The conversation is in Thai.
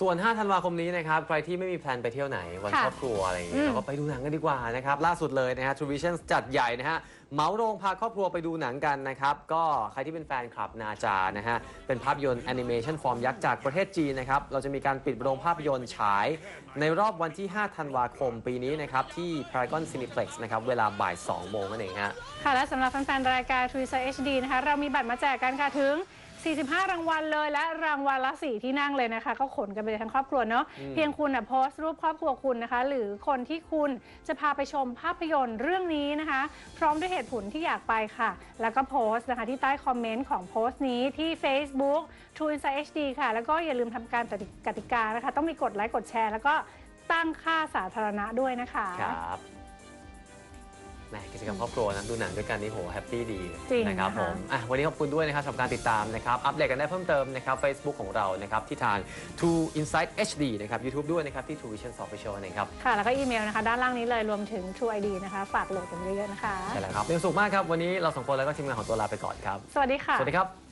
ส่วน 5 ธันวาคมนี้นะครับ ใครที่ไม่มีแพลนไปเที่ยวไหน วันค่ะครอบครัวอะไรอย่างเงี้อืยมเราก็ไปดูหนังกันดีกว่านะครับ ล่าสุดเลยนะฮะ True Vision จัดใหญ่นะฮะเหมาโรงพาครอบครัวไปดูหนังกันนะครับ ก็ใครที่เป็นแฟนคลับนาจานะฮะ เป็นภาพยนตร์แอนิเมชันฟอร์มยักษ์จากประเทศจีนนะครับ เราจะมีการปิดโรงภาพยนตร์ฉาย ในรอบวันที่ 5 ธันวาคมปีนี้นะครับ ที่ Paragon Cineplex นะครับ เวลาบ่าย 2 โมงนั่นเองฮะ ค่ะ และสำหรับแฟนๆ รายการ True Insight HD นะคะ เรามีบัตรมาแจกกันค่ะถึง 45 รางวัลเลยและรางวัลละ4ที่นั่งเลยนะคะ ก็ขนกันไปเลยทั้งครอบครัวเนาะเพียงคุณน่ะโพสต์รูปครอบครัวคุณนะคะ หรือคนที่คุณจะพาไปชมภาพยนตร์เรื่องนี้นะคะ พร้อมด้วยเหตุผลที่อยากไปค่ะ แล้วก็โพสต์นะคะที่ใต้คอมเมนต์ของโพสต์นี้ที่ Facebook True Insight HD ค่ะ แล้วก็อย่าลืมทำการกติกานะคะ ต้องมีกดไลค์กดแชร์ แล้วก็ตั้งค่าสาธารณะด้วยนะคะครับแหม กิจกรรมครอบครัวนะดูหนังด้วยกันนี่โหแฮปปี้ดีจริงนะครับนะคะ ผมอะวันนี้ขอบคุณด้วยนะครับสำหรับการติดตามนะครับอัปเดตกันได้เพิ่มเติมนะครับ Facebook ของเรานะครับที่ทาง True Insight HD นะครับ YouTube ด้วยนะครับที่ True Vision Official นะครับค่ะ แล้วก็อีเมลนะคะ ด้านล่างนี้เลยรวมถึง True ID นะคะ ฝากโหลดกันเยอะๆนะคะ ใช่แล้วครับมีความสุขมากครับวันนี้เราสองคนแล้วก็ทีมงานของตัวลาไปก่อนครับ สวัสดีค่ะ สวัสดีครับ